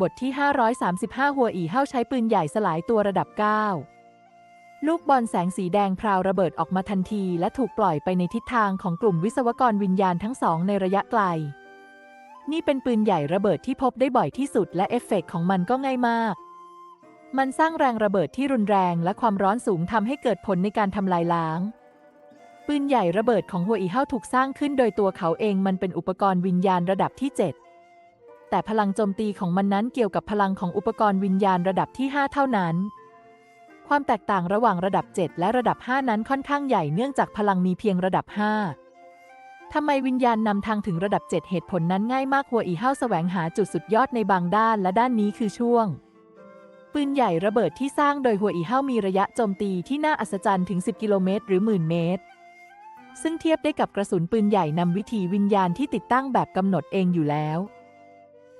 บทที่ 535 หัวอีเฮ้าใช้ปืนใหญ่สลายตัวระดับ 9 ลูกบอลแสงสีแดงพราวระเบิดออกมาทันที และถูกปล่อยไปในทิศทางของกลุ่มวิศวกรวิญญาณทั้งสองในระยะไกล นี่เป็นปืนใหญ่ระเบิดที่พบได้บ่อยที่สุดและเอฟเฟกต์ของมันก็ง่ายมาก มันสร้างแรงระเบิดที่รุนแรงและความร้อนสูงทำให้เกิดผลในการทำลายล้าง ปืนใหญ่ระเบิดของหัวอีเฮ้าถูกสร้างขึ้นโดยตัวเขาเองมันเป็นอุปกรณ์วิญญาณระดับที่ 7 แต่พลังโจมตีของมันนั้นเกี่ยวกับพลังของอุปกรณ์วิญญาณระดับที่ 5 เท่านั้น ความแตกต่างระหว่างระดับ 7 และระดับ 5 นั้นค่อนข้างใหญ่เนื่องจากพลังมีเพียงระดับ 5 ทำไมวิญญาณนำทางถึงระดับ 7 เหตุผลนั้นง่ายมากหัวอีเฮ้าแสวงหาจุดสุดยอดในบางด้านและด้านนี้คือช่วง ปืนใหญ่ระเบิดที่สร้างโดยหัวอีเฮ้ามีระยะโจมตีที่น่าอัศจรรย์ถึง 10 กิโลเมตร หรือหมื่นเมตรซึ่งเทียบได้กับกระสุนปืนใหญ่นำวิธีวิญญาณที่ติดตั้งแบบกำหนดเองอยู่แล้ว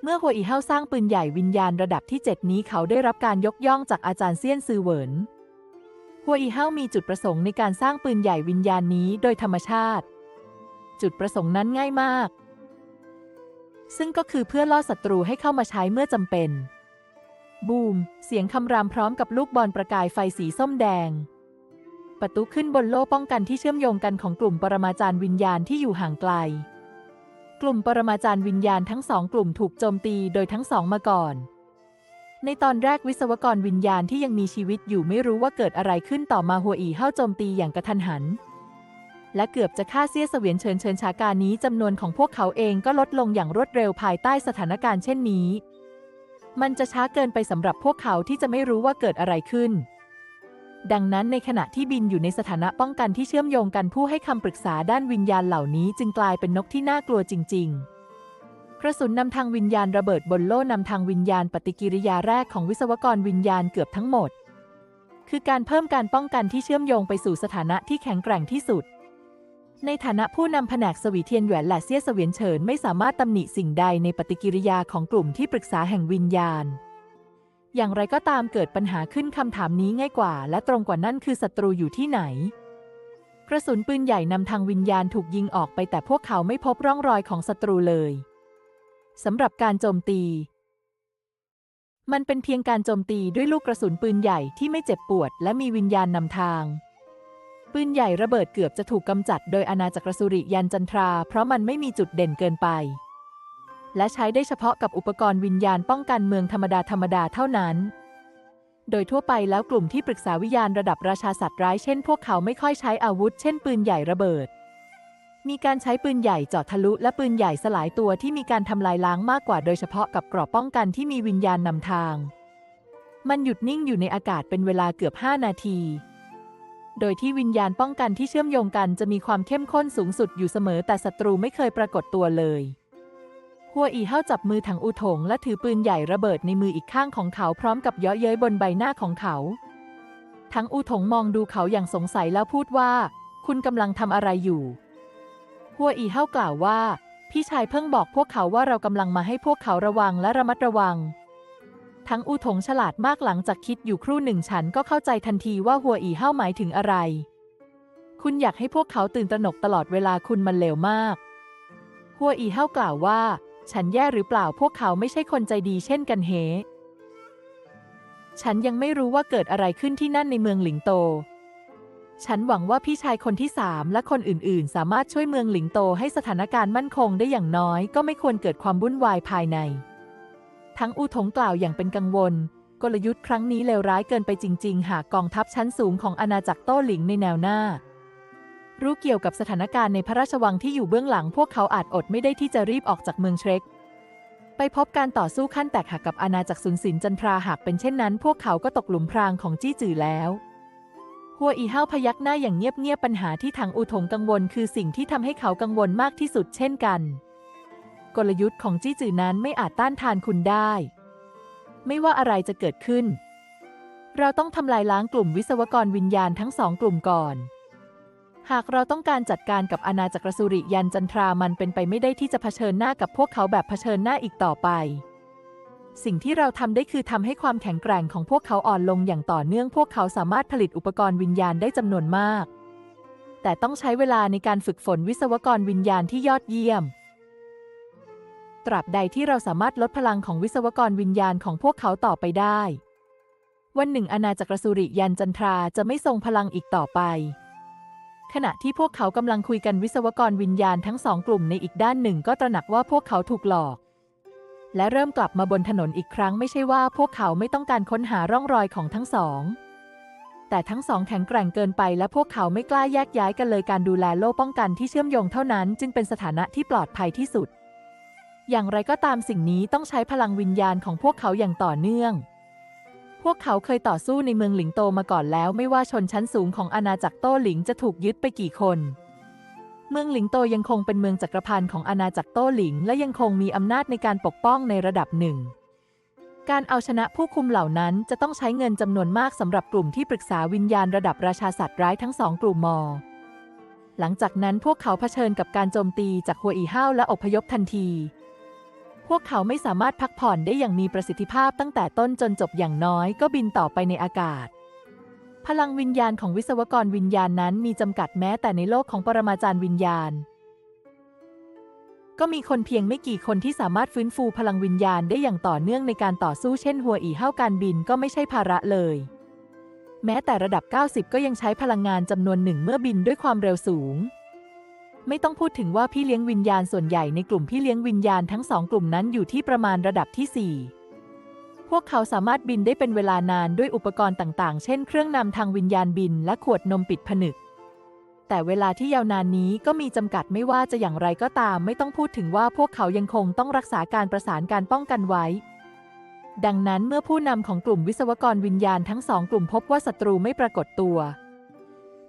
เมื่อหัวอีเฮาสร้างปืนใหญ่วิญญาณระดับที่ 7 นี้เขาได้รับการยกย่องจากอาจารย์เซียนซือเหวินหัวอีเฮามีจุดประสงค์ในการสร้างปืนใหญ่วิญญาณนี้โดยธรรมชาติ จุดประสงค์นั้นง่ายมาก ซึ่งก็คือเพื่อล่อศัตรูให้เข้ามาใช้เมื่อจำเป็น บูม เสียงคำรามพร้อมกับลูกบอลประกายไฟสีส้มแดง ประตูขึ้นบนโล่ป้องกันที่เชื่อมโยงกันของกลุ่มปรมาจารย์วิญญาณที่อยู่ห่างไกล กลุ่มปรมาจารย์วิญญาณทั้งสองกลุ่มถูกโจมตีโดยทั้งสองมาก่อน ในตอนแรกวิศวกรวิญญาณที่ยังมีชีวิตอยู่ไม่รู้ว่าเกิดอะไรขึ้นต่อมาหัวอีเฮ้าโจมตีอย่างกระทันหัน และเกือบจะฆ่าเสี้ยเสวียนเชิญเชิญชาการนี้จำนวนของพวกเขาเองก็ลดลงอย่างรวดเร็วภายใต้สถานการณ์เช่นนี้ มันจะช้าเกินไปสำหรับพวกเขาที่จะไม่รู้ว่าเกิดอะไรขึ้น ดังนั้นในขณะที่บินอยู่ในสถานะป้องกันที่เชื่อมโยงกันผู้ให้คำปรึกษาด้านวิญญาณเหล่านี้จึงกลายเป็นนกที่น่ากลัวจริง ๆกระสุนนำทางวิญญาณระเบิดบนโล่นำทางวิญญาณปฏิกิริยาแรกของวิศวกรวิญญาณเกือบทั้งหมด คือการเพิ่มการป้องกันที่เชื่อมโยงไปสู่สถานะที่แข็งแกร่งที่สุด ในฐานะผู้นำแผนกสวีเทียนแหวนและเซี่ยเสวียนเฉินไม่สามารถตำหนิสิ่งใดในปฏิกิริยาของกลุ่มที่ปรึกษาแห่งวิญญาณ อย่างไรก็ตามเกิดปัญหาขึ้นคำถามนี้ง่ายกว่า และตรงกว่านั่นคือศัตรูอยู่ที่ไหน กระสุนปืนใหญ่นำทางวิญญาณถูกยิงออกไปแต่พวกเขาไม่พบร่องรอยของศัตรูเลยสำหรับการโจมตี มันเป็นเพียงการโจมตีด้วยลูกกระสุนปืนใหญ่ที่ไม่เจ็บปวด และมีวิญญาณนำทาง ปืนใหญ่ระเบิดเกือบจะถูกกำจัด โดยอาณาจักรสุริยันจันทรา เพราะมันไม่มีจุดเด่นเกินไป และใช้ได้เฉพาะกับอุปกรณ์วิญญาณป้องกันเมืองธรรมดาธรรมดาเท่านั้น โดยทั่วไปแล้วกลุ่มที่ปรึกษาวิญญาณระดับราชาสัตว์ร้ายเช่นพวกเขาไม่ค่อยใช้อาวุธ เช่น ปืนใหญ่ระเบิด มีการใช้ปืนใหญ่เจาะทะลุและปืนใหญ่สลายตัวที่มีการทำลายล้างมากกว่าโดยเฉพาะกับกรอบป้องกันที่มีวิญญาณนำทาง มันหยุดนิ่งอยู่ในอากาศเป็นเวลาเกือบ 5 นาทีโดยที่วิญญาณป้องกันที่เชื่อมโยงกันจะมีความเข้มข้นสูงสุดอยู่เสมอแต่ศัตรูไม่เคยปรากฏตัวเลย หัวอีเฮ้าจับมือถังอูถงและถือปืนใหญ่ระเบิดในมืออีกข้างของเขาพร้อมกับเยาะเย้ยบนใบหน้าของเขาทั้งอูถงมองดูเขาอย่างสงสัยแล้วพูดว่า คุณกำลังทำอะไรอยู่หัวอีเฮ้ากล่าวว่า พี่ชายเพิ่งบอกพวกเขาว่าเรากำลังมาให้พวกเขาระวังและระมัดระวังทั้งอูถงฉลาดมากหลังจากคิดอยู่ครู่หนึ่งฉันก็เข้าใจทันทีว่าหัวอีเฮ้าหมายถึงอะไร คุณอยากให้พวกเขาตื่นตระหนกตลอดเวลาคุณมันเลวมาก หัวอีเฮ้ากล่าวว่า ฉันแย่หรือเปล่าพวกเขาไม่ใช่คนใจดีเช่นกันเฮฉันยังไม่รู้ว่าเกิดอะไรขึ้นที่นั่นในเมืองหลิงโต ฉันหวังว่าพี่ชายคนที่สามและคนอื่น ๆ สามารถช่วยเมืองหลิงโตให้สถานการณ์มั่นคงได้อย่างน้อย ก็ไม่ควรเกิดความวุ่นวายภายใน ทั้งอูถงกล่าวอย่างเป็นกังวล กลยุทธ์ครั้งนี้เลวร้ายเกินไปจริง ๆ หากกองทัพชั้นสูงของอาณาจักรโต้หลิงในแนวหน้า รู้เกี่ยวกับสถานการณ์ในพระราชวังที่อยู่เบื้องหลัง พวกเขาอาจอดไม่ได้ที่จะรีบออกจากเมืองเทรคไปพบการต่อสู้ขั้นแตกหักกับอาณาจักรสุนสินจันทราหากเป็นเช่นนั้น พวกเขาก็ตกหลุมพรางของจี้จื่อแล้วหัวอีเฮาพยักหน้าอย่างเงียบๆปัญหาที่ทางอูถงกังวล คือสิ่งที่ทำให้เขากังวลมากที่สุดเช่นกัน กลยุทธ์ของจี้จื่อนั้นไม่อาจต้านทานคุณได้ ไม่ว่าอะไรจะเกิดขึ้น เราต้องทำลายล้างกลุ่มวิศวกรวิญญาณทั้งสองกลุ่มก่อน หากเราต้องการจัดการกับอาณาจักรสุริยันจันทรามันเป็นไปไม่ได้ที่จะเผชิญหน้ากับพวกเขาแบบเผชิญหน้าอีกต่อไป สิ่งที่เราทำได้คือทำให้ความแข็งแกร่งของพวกเขาอ่อนลงอย่างต่อเนื่อง พวกเขาสามารถผลิตอุปกรณ์วิญญาณได้จำนวนมาก แต่ต้องใช้เวลาในการฝึกฝนวิศวกรวิญญาณที่ยอดเยี่ยมตตราบใดที่เราสามารถลดพลังของวิศวกรวิญญาณของพวกเขาต่อไปได้ วันหนึ่งอาณาจักรสุริยันจันทราจะไม่ทรงพลังอีกต่อไป ขณะที่พวกเขากำลังคุยกันวิศวกรวิญญาณทั้งสองกลุ่มในอีกด้านหนึ่งก็ตระหนักว่าพวกเขาถูกหลอก และเริ่มกลับมาบนถนนอีกครั้งไม่ใช่ว่าพวกเขาไม่ต้องการค้นหาร่องรอยของทั้งสอง แต่ทั้งสองแข็งแกร่งเกินไปและพวกเขาไม่กล้าแยกย้ายกันเลยการดูแลโล่ป้องกันที่เชื่อมโยงเท่านั้น จึงเป็นสถานะที่ปลอดภัยที่สุด อย่างไรก็ตามสิ่งนี้ต้องใช้พลังวิญญาณของพวกเขาอย่างต่อเนื่อง วกเขาเคยต่อสู้ในเมืองหลิงโตมาก่อนแล้ว ไม่ว่าชนชั้นสูงของอาณาจักรโต้หลิงจะถูกยึดไปกี่คน เมืองหลิงโตยังคงเป็นเมืองจักรพันธ์ของอาณาจักรโต้หลิง และยังคงมีอำนาจในการปกป้องในระดับหนึ่ง การเอาชนะผู้คุมเหล่านั้นจะต้องใช้เงินจำนวนมากสำหรับกลุ่มที่ปรึกษาวิญญาณระดับราชาสัตว์ร้ายทั้งสองกลุ่มมอหลังจากนั้นพวกเขาเผชิญกับการโจมตีจากหัวอีห้าวและอพยพทันที พวกเขาไม่สามารถพักผ่อนได้อย่างมีประสิทธิภาพตั้งแต่ต้นจนจบอย่างน้อยก็บินต่อไปในอากาศ พลังวิญญาณของวิศวกรวิญญาณนั้นมีจำกัดแม้แต่ในโลกของปรมาจารย์วิญญาณ ก็มีคนเพียงไม่กี่คนที่สามารถฟื้นฟูพลังวิญญาณได้อย่างต่อเนื่องในการต่อสู้เช่นหัวอีเห้าการบินก็ไม่ใช่ภาระเลย แม้แต่ระดับ 90 ก็ยังใช้พลังงานจำนวนหนึ่งเมื่อบินด้วยความเร็วสูง ไม่ต้องพูดถึงว่าพี่เลี้ยงวิญญาณส่วนใหญ่ในกลุ่มพี่เลี้ยงวิญญาณทั้งสองกลุ่มนั้นอยู่ที่ประมาณระดับที่ 4 พวกเขาสามารถบินได้เป็นเวลานานด้วยอุปกรณ์ต่างๆ เช่น เครื่องนำทางวิญญาณบินและขวดนมปิดผนึก แต่เวลาที่ยาวนานนี้ก็มีจำกัดไม่ว่าจะอย่างไรก็ตาม ไม่ต้องพูดถึงว่าพวกเขายังคงต้องรักษาการประสานการป้องกันไว้ ดังนั้นเมื่อผู้นำของกลุ่มวิศวกรวิญญาณทั้งสองกลุ่มพบว่าศัตรูไม่ปรากฏตัว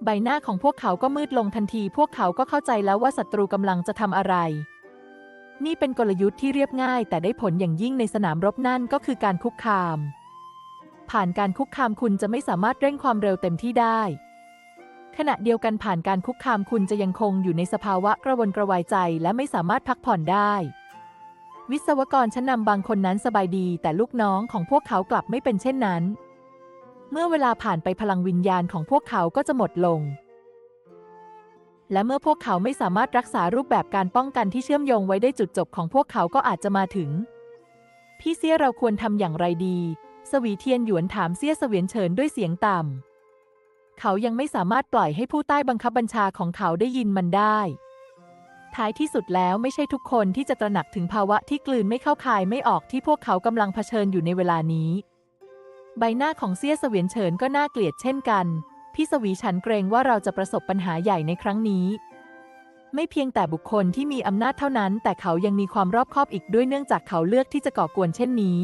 ใบหน้าของพวกเขาก็มืดลงทันที พวกเขาก็เข้าใจแล้วว่าศัตรูกำลังจะทำอะไร นี่เป็นกลยุทธ์ที่เรียบง่าย แต่ได้ผลอย่างยิ่งในสนามรบนั่นก็คือการคุกคาม ผ่านการคุกคามคุณจะไม่สามารถเร่งความเร็วเต็มที่ได้ ขณะเดียวกันผ่านการคุกคามคุณจะยังคงอยู่ในสภาวะกระวนกระวายใจ และไม่สามารถพักผ่อนได้ วิศวกรชั้นนำบางคนนั้นสบายดี แต่ลูกน้องของพวกเขากลับไม่เป็นเช่นนั้น เมื่อเวลาผ่านไปพลังวิญญาณของพวกเขาก็จะหมดลง และเมื่อพวกเขาไม่สามารถรักษารูปแบบการป้องกันที่เชื่อมโยงไว้ได้จุดจบของพวกเขาก็อาจจะมาถึง พี่เสี้ยเราควรทำอย่างไรดี สวีเทียนหยวนถามเสี้ยเสวียนเฉินด้วยเสียงต่ำ เขายังไม่สามารถปล่อยให้ผู้ใต้บังคับบัญชาของเขาได้ยินมันได้ ท้ายที่สุดแล้วไม่ใช่ทุกคนที่จะตระหนักถึงภาวะที่กลืนไม่เข้าคายไม่ออกที่พวกเขากำลังเผชิญอยู่ในเวลานี้ ใบหน้าของเสี้ยเสวียนเฉินก็น่าเกลียดเช่นกัน พี่สวีฉันเกรงว่าเราจะประสบปัญหาใหญ่ในครั้งนี้ ไม่เพียงแต่บุคคลที่มีอำนาจเท่านั้น แต่เขายังมีความรอบคอบอีกด้วยเนื่องจากเขาเลือกที่จะก่อกวนเช่นนี้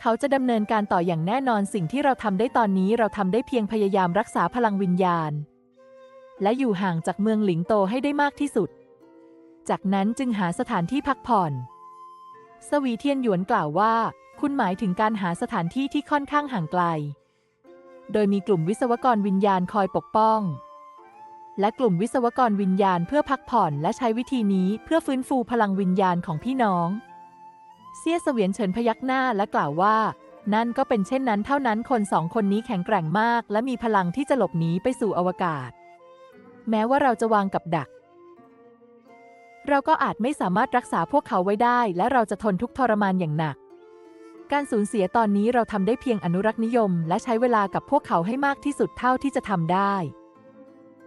เขาจะดำเนินการต่ออย่างแน่นอนสิ่งที่เราทำได้ตอนนี้เราทำได้เพียงพยายามรักษาพลังวิญญาณ และอยู่ห่างจากเมืองหลิงโตให้ได้มากที่สุด จากนั้นจึงหาสถานที่พักผ่อน สวีเทียนหยวนกล่าวว่า คุณหมายถึงการหาสถานที่ที่ค่อนข้างห่างไกล โดยมีกลุ่มวิศวกรวิญญาณคอยปกป้อง และกลุ่มวิศวกรวิญญาณเพื่อพักผ่อนและใช้วิธีนี้เพื่อฟื้นฟูพลังวิญญาณของพี่น้องเซี่ยเสวียนเฉินพยักหน้าและกล่าวว่า นั่นก็เป็นเช่นนั้นเท่านั้นคนสองคนนี้แข็งแกร่งมาก และมีพลังที่จะหลบหนีไปสู่อวกาศ แม้ว่าเราจะวางกับดักเราก็อาจไม่สามารถรักษาพวกเขาไว้ได้ และเราจะทนทุกทรมานอย่างหนัก การสูญเสียตอนนี้เราทำได้เพียงอนุรักษ์นิยม และใช้เวลากับพวกเขาให้มากที่สุดเท่าที่จะทำได้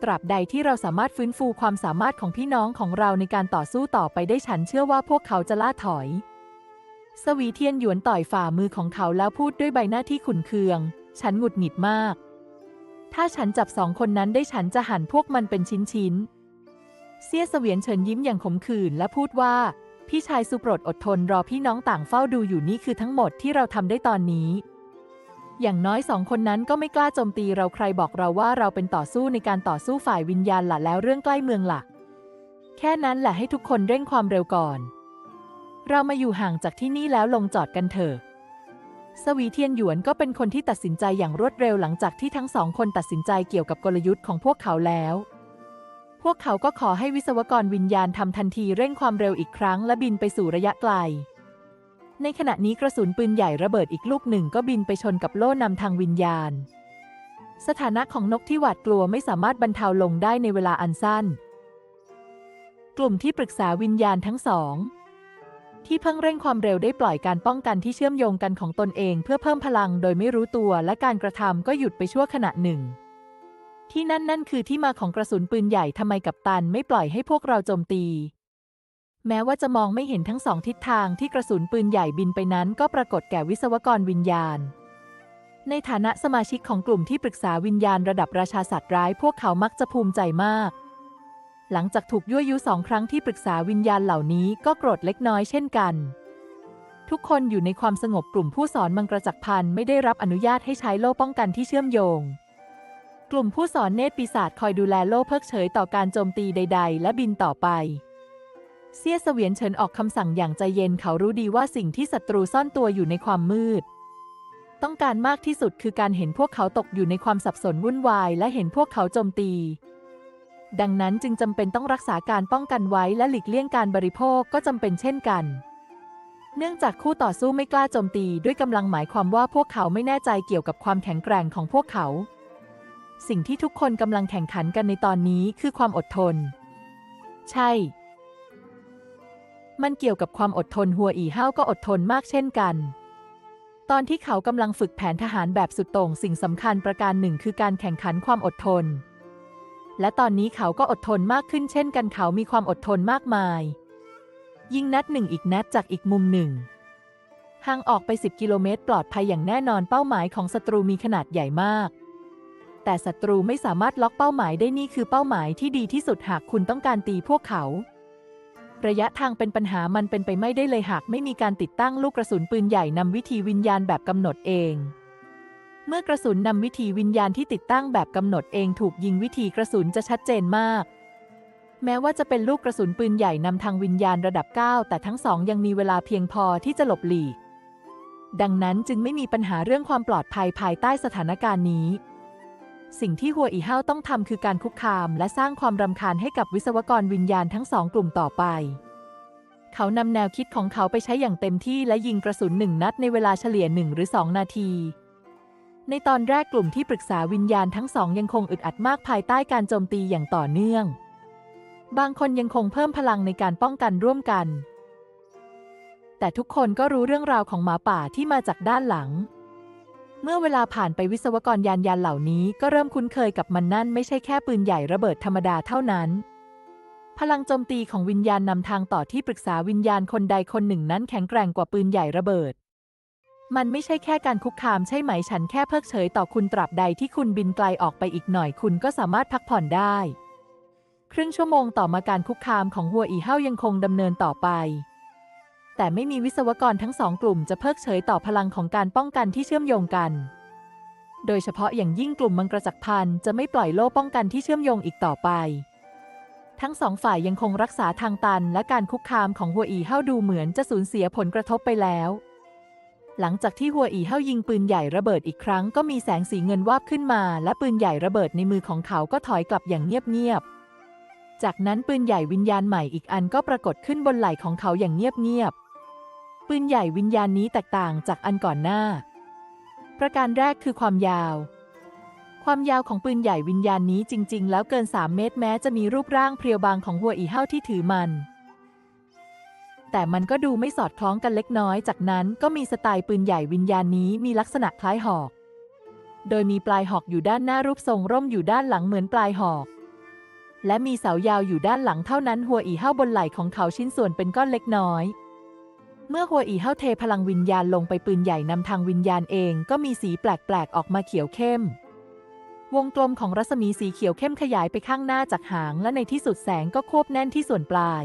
ตราบใดที่เราสามารถฟื้นฟูความสามารถของพี่น้องของเราในการต่อสู้ต่อไปได้ฉันเชื่อว่าพวกเขาจะล่าถอย สวีเทียนหยวนต่อยฝ่ามือของเขาแล้วพูดด้วยใบหน้าที่ขุนเคือง ฉันหงุดหงิดมาก ถ้าฉันจับสองคนนั้นได้ฉันจะหั่นพวกมันเป็นชิ้นๆเซี่ยเสวียนเฉินยิ้มอย่างขมขื่นและพูดว่า พี่ชายสุโปรดอดทนรอพี่น้องต่างเฝ้าดูอยู่นี่คือทั้งหมดที่เราทำได้ตอนนี้ อย่างน้อยสองคนนั้นก็ไม่กล้าโจมตีเราใครบอกเราว่าเราเป็นต่อสู้ในการต่อสู้ฝ่ายวิญญาณล่ะแล้วเรื่องใกล้เมืองล่ะ แค่นั้นแหละให้ทุกคนเร่งความเร็วก่อน เรามาอยู่ห่างจากที่นี่แล้วลงจอดกันเถอะสวีเทียนหยวนก็เป็นคนที่ตัดสินใจอย่างรวดเร็วหลังจากที่ทั้งสองคนตัดสินใจเกี่ยวกับกลยุทธ์ของพวกเขาแล้ว พวกเขาก็ขอให้วิศวกรวิญญาณทำทันทีเร่งความเร็วอีกครั้งและบินไปสู่ระยะไกล ในขณะนี้กระสุนปืนใหญ่ระเบิดอีกลูกหนึ่งก็บินไปชนกับโล่นำทางวิญญาณ สถานะของนกที่หวาดกลัวไม่สามารถบรรเทาลงได้ในเวลาอันสั้น กลุ่มที่ปรึกษาวิญญาณทั้งสองที่เพิ่งเร่งความเร็วได้ปล่อยการป้องกันที่เชื่อมโยงกันของตนเองเพื่อเพิ่มพลังโดยไม่รู้ตัวและการกระทำก็หยุดไปชั่วขณะหนึ่ง ที่นั่นนั่นคือที่มาของกระสุนปืนใหญ่ทำไมกัปตันไม่ปล่อยให้พวกเราโจมตี แม้ว่าจะมองไม่เห็นทั้งสองทิศทางที่กระสุนปืนใหญ่บินไปนั้น ก็ปรากฏแก่วิศวกรวิญญาณ ในฐานะสมาชิกของกลุ่มที่ปรึกษาวิญญาณระดับราชาสัตว์ร้าย พวกเขามักจะภูมิใจมาก หลังจากถูกยั่วยุสองครั้งที่ปรึกษาวิญญาณเหล่านี้ก็โกรธเล็กน้อยเช่นกันทุกคนอยู่ในความสงบกลุ่มผู้สอนมังกรจักรพันไม่ได้รับอนุญาตให้ใช้โล่ป้องกันที่เชื่อมโยง กลุ่มผู้สอนเนตรปีศาจคอยดูแลโล่เพิกเฉยต่อการโจมตีใด ๆ และบินต่อไป เสี้ยเสวียนเฉินออกคำสั่งอย่างใจเย็นเขารู้ดีว่าสิ่งที่ศัตรูซ่อนตัวอยู่ในความมืด ต้องการมากที่สุดคือการเห็นพวกเขาตกอยู่ในความสับสนวุ่นวายและเห็นพวกเขาโจมตี ดังนั้นจึงจำเป็นต้องรักษาการป้องกันไว้และหลีกเลี่ยงการบริโภคก็จำเป็นเช่นกันเนื่องจากคู่ต่อสู้ไม่กล้าโจมตีด้วยกำลังหมายความว่าพวกเขาไม่แน่ใจเกี่ยวกับความแข็งแกร่งของพวกเขา สิ่งที่ทุกคนกำลังแข่งขันกันในตอนนี้คือความอดทน ใช่ มันเกี่ยวกับความอดทนหัวอีเห้าก็อดทนมากเช่นกัน ตอนที่เขากำลังฝึกแผนทหารแบบสุดโต่งสิ่งสำคัญประการหนึ่งคือการแข่งขันความอดทน และตอนนี้เขาก็อดทนมากขึ้นเช่นกันเขามีความอดทนมากมาย ยิงนัดหนึ่งอีกนัดจากอีกมุมหนึ่งห่างออกไป 10 กิโลเมตร ปลอดภัยอย่างแน่นอนเป้าหมายของศัตรูมีขนาดใหญ่มาก แต่ศัตรูไม่สามารถล็อกเป้าหมายได้นี่คือเป้าหมายที่ดีที่สุดหากคุณต้องการตีพวกเขา ระยะทางเป็นปัญหามันเป็นไปไม่ได้เลยหากไม่มีการติดตั้งลูกกระสุนปืนใหญ่นำวิธีวิญญาณแบบกำหนดเองเมื่อกระสุนนำวิธีวิญญาณที่ติดตั้งแบบกำหนดเองถูกยิงวิธีกระสุนจะชัดเจนมาก แม้ว่าจะเป็นลูกกระสุนปืนใหญ่นำทางวิญญาณระดับ 9 แต่ทั้งสองยังมีเวลาเพียงพอที่จะหลบหลีก ดังนั้นจึงไม่มีปัญหาเรื่องความปลอดภัยภายใต้สถานการณ์นี้ สิ่งที่หัวอีเห้าต้องทำคือการคุกคาม และสร้างความรำคาญให้กับวิศวกรวิญญาณทั้งสองกลุ่มต่อไป เขานำแนวคิดของเขาไปใช้อย่างเต็มที่และยิงกระสุนหนึ่งนัดในเวลาเฉลี่ยหนึ่งหรือสองนาที ในตอนแรกกลุ่มที่ปรึกษาวิญญาณทั้งสองยังคงอึดอัดมากภายใต้การโจมตีอย่างต่อเนื่อง บางคนยังคงเพิ่มพลังในการป้องกันร่วมกัน แต่ทุกคนก็รู้เรื่องราวของหมาป่าที่มาจากด้านหลัง เมื่อเวลาผ่านไปวิศวกรยานยานเหล่านี้ก็เริ่มคุ้นเคยกับมันนั่นไม่ใช่แค่ปืนใหญ่ระเบิดธรรมดาเท่านั้น พลังโจมตีของวิญญาณนำทางต่อที่ปรึกษาวิญญาณคนใดคนหนึ่งนั้นแข็งแกร่งกว่าปืนใหญ่ระเบิด มันไม่ใช่แค่การคุกคามใช่ไหมฉันแค่เพิกเฉยต่อคุณตราบใดที่คุณบินไกลออกไปอีกหน่อยคุณก็สามารถพักผ่อนได้ ครึ่งชั่วโมงต่อมาการคุกคามของหัวอีเห้ายังคงดำเนินต่อไป แต่ไม่มีวิศวกรทั้งสองกลุ่มจะเพิกเฉยต่อพลังของการป้องกันที่เชื่อมโยงกัน โดยเฉพาะอย่างยิ่งกลุ่มมังกรจักรพันจะไม่ปล่อยโล่ป้องกันที่เชื่อมโยงอีกต่อไป ทั้งสองฝ่ายยังคงรักษาทางตันและการคุกคามของหัวอีเห้าดูเหมือนจะสูญเสียผลกระทบไปแล้ว หลังจากที่หัวอีเห้ายิงปืนใหญ่ระเบิดอีกครั้งก็มีแสงสีเงินวาบขึ้นมา และปืนใหญ่ระเบิดในมือของเขาก็ถอยกลับอย่างเงียบๆ จากนั้นปืนใหญ่วิญญาณใหม่อีกอันก็ปรากฏขึ้นบนไหล่ของเขาอย่างเงียบๆ ปืนใหญ่วิญญาณนี้แตกต่างจากอันก่อนหน้า ประการแรกคือความยาว ความยาวของปืนใหญ่วิญญาณนี้จริง ๆ แล้วเกิน 3 เมตรแม้จะมีรูปร่างเพรียวบางของหัวอีเห้าที่ถือมัน แต่มันก็ดูไม่สอดคล้องกันเล็กน้อย จากนั้นก็มีสไตล์ปืนใหญ่วิญญาณนี้มีลักษณะคล้ายหอก โดยมีปลายหอกอยู่ด้านหน้ารูปทรงร่มอยู่ด้านหลังเหมือนปลายหอกและมีเสายาวอยู่ด้านหลังเท่านั้น หัวอีเห้าบนไหล่ของเขาชิ้นส่วนเป็นก้อนเล็กน้อย เมื่อหัวอีเห้าเทพลังวิญญาณลงไปปืนใหญ่นำทางวิญญาณเองก็มีสีแปลกๆ ออกมาเขียวเข้ม วงกลมของรัศมีสีเขียวเข้มขยายไปข้างหน้าจากหางและในที่สุดแสงก็ควบแน่นที่ส่วนปลาย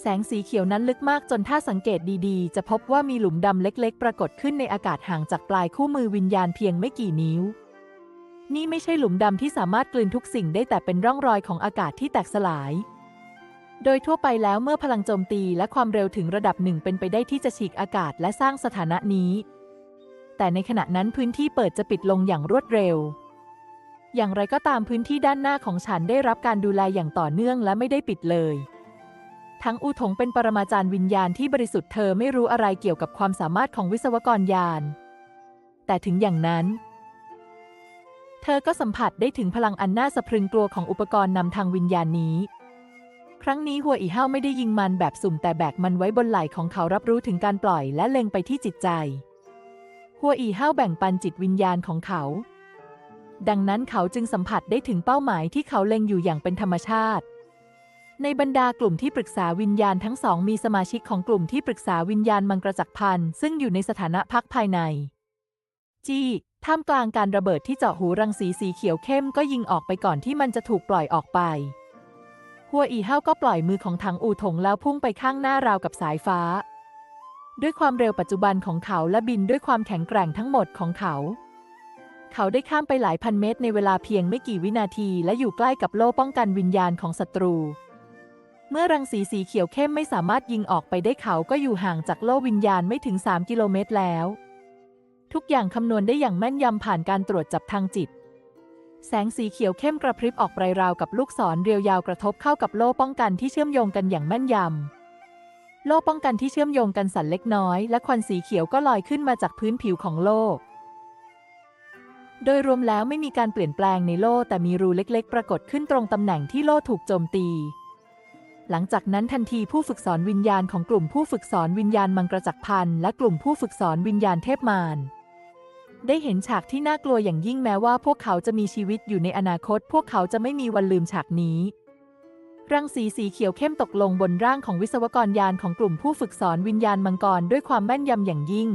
แสงสีเขียวนั้นลึกมากจนถ้าสังเกตดีๆ จะพบว่ามีหลุมดำเล็กๆ ปรากฏขึ้นในอากาศห่างจากปลายคู่มือวิญญาณเพียงไม่กี่นิ้ว นี่ไม่ใช่หลุมดำที่สามารถกลืนทุกสิ่งได้แต่เป็นร่องรอยของอากาศที่แตกสลาย โดยทั่วไปแล้วเมื่อพลังโจมตีและความเร็วถึงระดับหนึ่งเป็นไปได้ที่จะฉีกอากาศและสร้างสถานะนี้ แต่ในขณะนั้นพื้นที่เปิดจะปิดลงอย่างรวดเร็ว อย่างไรก็ตามพื้นที่ด้านหน้าของฉันได้รับการดูแลอย่างต่อเนื่องและไม่ได้ปิดเลย ทั้งอูถงเป็นปรมาจารย์วิญญาณที่บริสุทธิ์เธอไม่รู้อะไรเกี่ยวกับความสามารถของวิศวกรยาน แต่ถึงอย่างนั้น เธอก็สัมผัสได้ถึงพลังอันน่าสะพรึงกลัวของอุปกรณ์นำทางวิญญาณนี้ ครั้งนี้หัวอีเฮาไม่ได้ยิงมันแบบสุ่มแต่แบกมันไว้บนไหล่ของเขารับรู้ถึงการปล่อยและเล็งไปที่จิตใจ หัวอีเฮาแบ่งปันจิตวิญญาณของเขา ดังนั้นเขาจึงสัมผัสได้ถึงเป้าหมายที่เขาเล็งอยู่อย่างเป็นธรรมชาติ ในบรรดากลุ่มที่ปรึกษาวิญญาณทั้งสองมีสมาชิกของกลุ่มที่ปรึกษาวิญญาณมังกรจักรพันซึ่งอยู่ในสถานะพักภายใน จี้ท่ามกลางการระเบิดที่เจาะหูรังสีสีเขียวเข้มก็ยิงออกไปก่อนที่มันจะถูกปล่อยออกไป หัวอีเฮาก็ปล่อยมือของถังอูถงแล้วพุ่งไปข้างหน้าราวกับสายฟ้า ด้วยความเร็วปัจจุบันของเขาและบินด้วยความแข็งแกร่งทั้งหมดของเขา เขาได้ข้ามไปหลายพันเมตรในเวลาเพียงไม่กี่วินาทีและอยู่ใกล้กับโล่ป้องกันวิญญาณของศัตรู เมื่อรังสีสีเขียวเข้มไม่สามารถยิงออกไปได้เขาก็อยู่ห่างจากโล่วิญญาณไม่ถึง 3 กิโลเมตรแล้ว ทุกอย่างคำนวณได้อย่างแม่นยำผ่านการตรวจจับทางจิต แสงสีเขียวเข้มกระพริบออกไปราวกับลูกศรเรียวยาวกระทบเข้ากับโล่ป้องกันที่เชื่อมโยงกันอย่างแม่นยำ โล่ป้องกันที่เชื่อมโยงกันสั่นเล็กน้อย และควันสีเขียวก็ลอยขึ้นมาจากพื้นผิวของโล่โดยรวมแล้วไม่มีการเปลี่ยนแปลงในโล่แต่มีรูเล็กๆ ปรากฏขึ้นตรงตำแหน่งที่โล่ถูกโจมตี หลังจากนั้นทันทีผู้ฝึกสอนวิญญาณของกลุ่มผู้ฝึกสอนวิญญาณมังกรจักพันและกลุ่มผู้ฝึกสอนวิญญาณเทพมาร ได้เห็นฉากที่น่ากลัวอย่างยิ่งแม้ว่าพวกเขาจะมีชีวิตอยู่ในอนาคต พวกเขาจะไม่มีวันลืมฉากนี้ รังสีสีเขียวเข้มตกลงบนร่างของวิศวกรยานของกลุ่มผู้ฝึกสอนวิญญาณมังกรด้วยความแม่นยำอย่างยิ่ง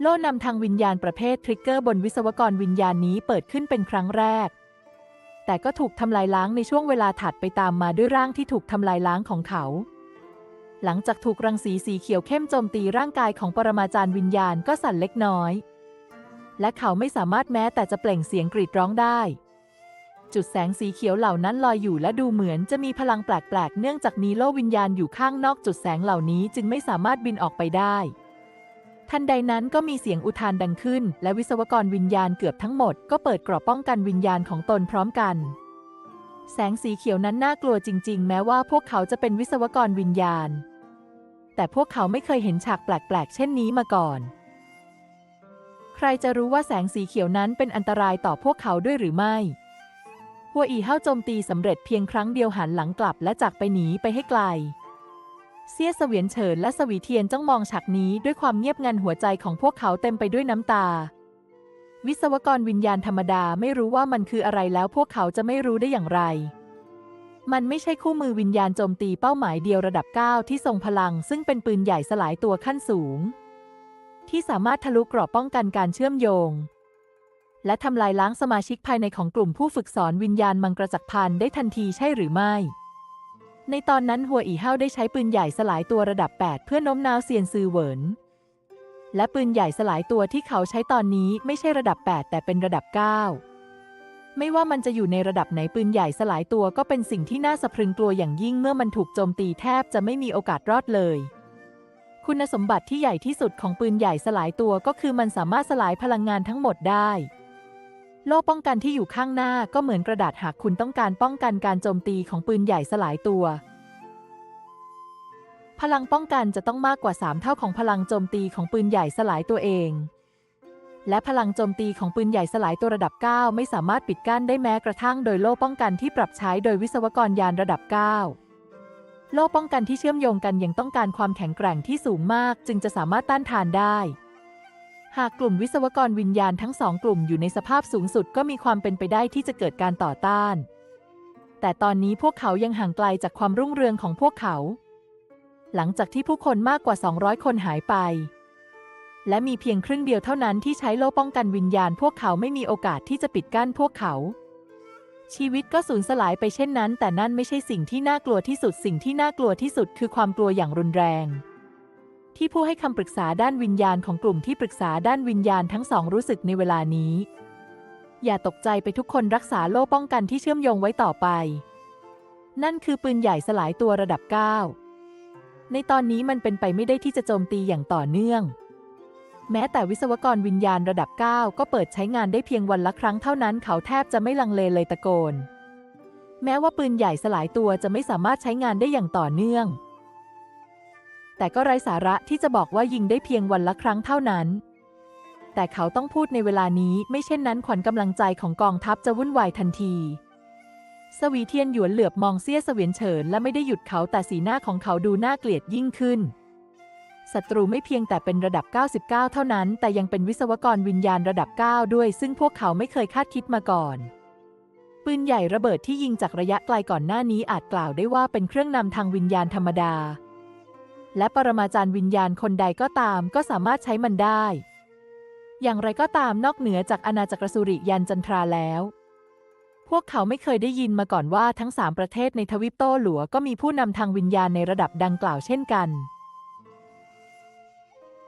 โล่นำทางวิญญาณประเภททริกเกอร์บนวิศวกรวิญญาณนี้เปิดขึ้นเป็นครั้งแรก แต่ก็ถูกทำลายล้างในช่วงเวลาถัดไปตามมาด้วยร่างที่ถูกทำลายล้างของเขาหลังจากถูกรังสีสีเขียวเข้มโจมตีร่างกายของปรมาจารย์วิญญาณก็สั่นเล็กน้อย และเขาไม่สามารถแม้แต่จะเปล่งเสียงกรีดร้องได้ จุดแสงสีเขียวเหล่านั้นลอยอยู่และดูเหมือนจะมีพลังแปลกๆ เนื่องจากมีโลกวิญญาณอยู่ข้างนอกจุดแสงเหล่านี้จึงไม่สามารถบินออกไปได้ทันใดนั้นก็มีเสียงอุทานดังขึ้น และวิศวกรวิญญาณเกือบทั้งหมดก็เปิดกรอบป้องกันวิญญาณของตนพร้อมกัน แสงสีเขียวนั้นน่ากลัวจริง ๆ แม้ว่าพวกเขาจะเป็นวิศวกรวิญญาณ แต่พวกเขาไม่เคยเห็นฉากแปลก ๆ เช่นนี้มาก่อน ใครจะรู้ว่าแสงสีเขียวนั้นเป็นอันตรายต่อพวกเขาด้วยหรือไม่ หัวอีเฮาโจมตีสำเร็จเพียงครั้งเดียวหันหลังกลับและจากไปหนีไปให้ไกล เสี้ยเสวียนเฉินและสวีเทียนจ้องมองฉากนี้ด้วยความเงียบงันหัวใจของพวกเขาเต็มไปด้วยน้ำตา วิศวกรวิญญาณธรรมดาไม่รู้ว่ามันคืออะไรแล้วพวกเขาจะไม่รู้ได้อย่างไรมันไม่ใช่คู่มือวิญญาณโจมตีเป้าหมายเดียวระดับ 9 ที่ทรงพลัง ซึ่งเป็นปืนใหญ่สลายตัวขั้นสูง ที่สามารถทะลุกรอบป้องกันการเชื่อมโยง และทำลายล้างสมาชิกภายในของกลุ่มผู้ฝึกสอนวิญญาณมังกรจักรพันได้ทันทีใช่หรือไม่ ในตอนนั้นหัวอีเฮาได้ใช้ปืนใหญ่สลายตัวระดับ 8 เพื่อโน้มน้าวเซียนซือเหวินและปืนใหญ่สลายตัวที่เขาใช้ตอนนี้ไม่ใช่ระดับ 8 แต่เป็นระดับ 9 ไม่ว่ามันจะอยู่ในระดับไหนปืนใหญ่สลายตัวก็เป็นสิ่งที่น่าสะพรึงกลัวอย่างยิ่งเมื่อมันถูกโจมตีแทบจะไม่มีโอกาสรอดเลย คุณสมบัติที่ใหญ่ที่สุดของปืนใหญ่สลายตัวก็คือมันสามารถสลายพลังงานทั้งหมดได้ โล่ป้องกันที่อยู่ข้างหน้าก็เหมือนกระดาษหากคุณต้องการป้องกันการโจมตีของปืนใหญ่สลายตัว พลังป้องกันจะต้องมากกว่า 3 เท่าของพลังโจมตีของปืนใหญ่สลายตัวเอง และพลังโจมตีของปืนใหญ่สลายตัวระดับ 9 ไม่สามารถปิดกั้นได้แม้กระทั่งโดยโล่ป้องกันที่ปรับใช้โดยวิศวกรยานระดับ 9 โล่ป้องกันที่เชื่อมโยงกันยังต้องการความแข็งแกร่งที่สูงมาก จึงจะสามารถต้านทานได้ หากกลุ่มวิศวกรวิญญาณทั้งสองกลุ่มอยู่ในสภาพสูงสุดก็มีความเป็นไปได้ที่จะเกิดการต่อต้าน แต่ตอนนี้พวกเขายังห่างไกลจากความรุ่งเรืองของพวกเขา หลังจากที่ผู้คนมากกว่า 200 คนหายไป และมีเพียงครึ่งเดียวเท่านั้นที่ใช้โล่ป้องกันวิญญาณ พวกเขาไม่มีโอกาสที่จะปิดกั้นพวกเขา ชีวิตก็สูญสลายไปเช่นนั้น แต่นั่นไม่ใช่สิ่งที่น่ากลัวที่สุดสิ่งที่น่ากลัวที่สุดคือความกลัวอย่างรุนแรง ที่ผู้ให้คำปรึกษาด้านวิญญาณของกลุ่มที่ปรึกษาด้านวิญญาณทั้งสองรู้สึกในเวลานี้ อย่าตกใจไปทุกคนรักษาโล่ป้องกันที่เชื่อมโยงไว้ต่อไป นั่นคือปืนใหญ่สลายตัวระดับ 9 ในตอนนี้มันเป็นไปไม่ได้ที่จะโจมตีอย่างต่อเนื่อง แม้แต่วิศวกรวิญญาณระดับ 9 ก็เปิดใช้งานได้เพียงวันละครั้งเท่านั้นเขาแทบจะไม่ลังเลเลยตะโกน แม้ว่าปืนใหญ่สลายตัวจะไม่สามารถใช้งานได้อย่างต่อเนื่อง แต่ก็ไร้สาระที่จะบอกว่ายิงได้เพียงวันละครั้งเท่านั้น แต่เขาต้องพูดในเวลานี้ไม่เช่นนั้นขวัญกำลังใจของกองทัพจะวุ่นวายทันทีสวีเทียนหยวนเหลือบมองเซี่ยเสวียนเฉินและไม่ได้หยุดเขาแต่สีหน้าของเขาดูน่าเกลียดยิ่งขึ้น ศัตรูไม่เพียงแต่เป็นระดับ 99 เท่านั้น แต่ยังเป็นวิศวกรวิญญาณระดับ 9 ด้วย ซึ่งพวกเขาไม่เคยคาดคิดมาก่อน ปืนใหญ่ระเบิดที่ยิงจากระยะไกลก่อนหน้านี้อาจกล่าวได้ว่าเป็นเครื่องนำทางวิญญาณธรรมดา และปรมาจารย์วิญญาณคนใดก็ตามก็สามารถใช้มันได้ อย่างไรก็ตามนอกเหนือจากอาณาจักรสุริยันจันทราแล้วพวกเขาไม่เคยได้ยินมาก่อนว่าทั้งสามประเทศในทวิปโต้หลัวก็มีผู้นำทางวิญญาณในระดับดังกล่าวเช่นกัน